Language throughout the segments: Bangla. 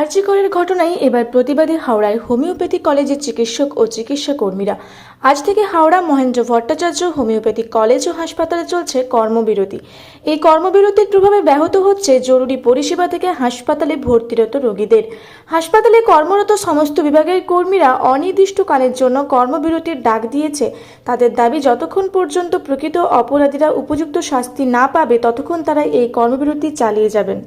আর্যিকরের ঘটনায় এবার প্রতিবাদী হাওড়ায় হোমিওপ্যাথি কলেজের চিকিৎসক ও চিকিৎসা কর্মীরা আজ থেকে হাওড়া মহেন্দ্র ভট্টাচার্য হোমিওপ্যাথি কলেজ ও হাসপাতালে চলছে কর্মবিরতি। এই কর্মবিরতির প্রভাবে ব্যাহত হচ্ছে জরুরি পরিষেবা থেকে হাসপাতালে ভর্তিরত রোগীদের। হাসপাতালে কর্মরত সমস্ত বিভাগের কর্মীরা অনির্দিষ্টকালের জন্য কর্মবিরতির ডাক দিয়েছে। তাদের দাবি, যতক্ষণ পর্যন্ত প্রকৃত অপরাধীরা উপযুক্ত শাস্তি না পাবে, ততক্ষণ তারা এই কর্মবিরতি চালিয়ে যাবেন।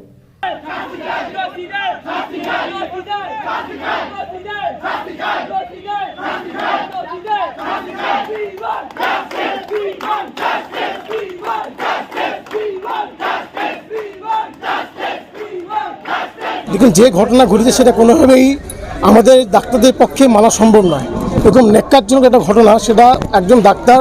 দেখুন, যে ঘটনা ঘটেছে সেটা কোনোভাবেই আমাদের ডাক্তারদের পক্ষে মানা সম্ভব নয়। এরকম ন্যাক্কারজনক একটা ঘটনা, সেটা একজন ডাক্তার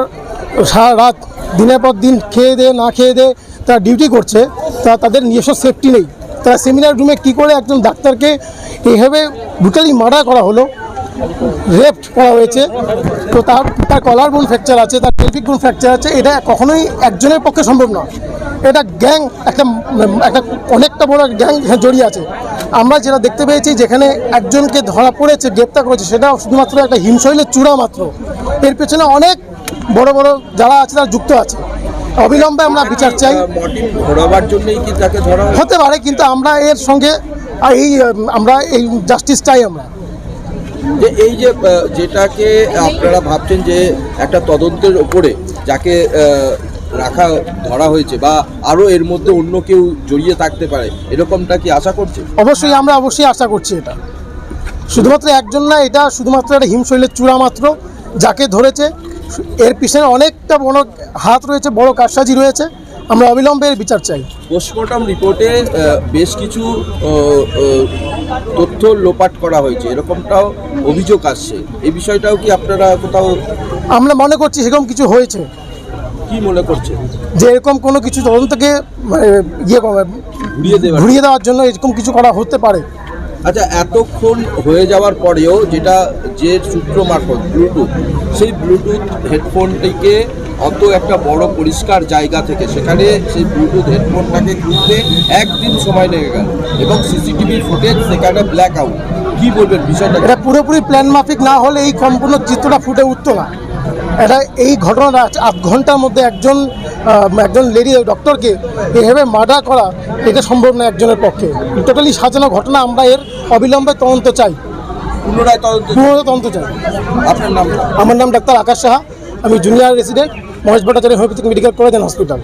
সারা রাত দিনের পর দিন খেয়ে দে, না খেয়ে দে, তারা ডিউটি করছে, তা তাদের নিজস্ব সেফটি নেই। তারা সেমিনার রুমে কী করে একজন ডাক্তারকে এইভাবে ব্রুটালি মার্ডার করা হলো রেপ করা হয়েছে। তো তার তার কলার বোন ফ্র্যাকচার আছে, তার পেলভিক বোন ফ্র্যাকচার আছে, এটা কখনোই একজনের পক্ষে সম্ভব নয়। এটা গ্যাং একটা একটা অনেকটা বড় গ্যাং জড়িয়ে আছে। আমরা যেটা দেখতে পেয়েছি, যেখানে একজনকে ধরা পড়েছে, গ্রেপ্তার করেছে, সেটা শুধুমাত্র একটা হিমশৈলের চূড়া মাত্র। এর পেছনে অনেক বড় বড় যারা আছে, তারা যুক্ত আছে। অবিলম্বে আমরা বিচার চাই। হতে পারে কিন্তু আমরা এর সঙ্গে এই আমরা এই জাস্টিস চাই আমরা। যে এই যে যেটাকে আপনারা ভাবছেন যে একটা তদন্তের ওপরে যাকে রাখা ধরা হয়েছে বা আরও এর মধ্যে অন্য কেউ জড়িয়ে থাকতে পারে এরকমটা কি আশা করছে অবশ্যই আমরা অবশ্যই আশা করছি এটা। শুধুমাত্র একজন না এটা শুধুমাত্র একটা হিমশৈলের চূড়া মাত্র যাকে ধরেছে এর পিছনে অনেকটা বড় হাত রয়েছে বড় কারসাজি রয়েছে। আমরা অবিলম্বে এর বিচার চাই। পোস্টমর্টম রিপোর্টে বেশ কিছু তথ্য লোপাট করা হয়েছে। এরকমটাও অভিযোগ আসছে। এই বিষয়টাও কি আপনারা কোথাও আমরা মনে করছি সেরকম কিছু হয়েছে। কি মনে করছে যে এরকম কোনো কিছু তদন্তকে মানে, ইয়ে ঘুরিয়ে দেওয়ার জন্য। এরকম কিছু করা হতে পারে। আচ্ছা এতক্ষণ হয়ে যাওয়ার পরেও যেটা যে সূত্র মারফত ব্লুটুথ সেই ব্লুটুথ হেডফোনটিকে অত একটা বড় পরিষ্কার জায়গা থেকে সেখানে সেই ব্লুটুথ হেডফোনটাকে খুলতে একদিন সময় লেগে গেল। এবং সিসিটিভি ফুটেজ সেখানে ব্ল্যাক আউট কি বলবেন বিষয়টা এটা পুরোপুরি প্ল্যান মাফিক না হলে এই সম্পূর্ণ চিত্রটা ফুটে উঠতো না। এটা এই ঘটনাটা আধ ঘণ্টার মধ্যে একজন একজন লেডি ডক্টরকে এভাবে মার্ডার করা এটা সম্ভব না একজনের পক্ষে। টোটালি সাজানো ঘটনা আমরা এর অবিলম্বে তদন্ত চাই। পুনরায় তদন্ত পুনরায় তদন্ত চাই। আপনার নাম? আমার নাম ডাক্তার আকাশ সাহা আমি junior resident Mahesh Bhattacharya homeopathic medical college and hospital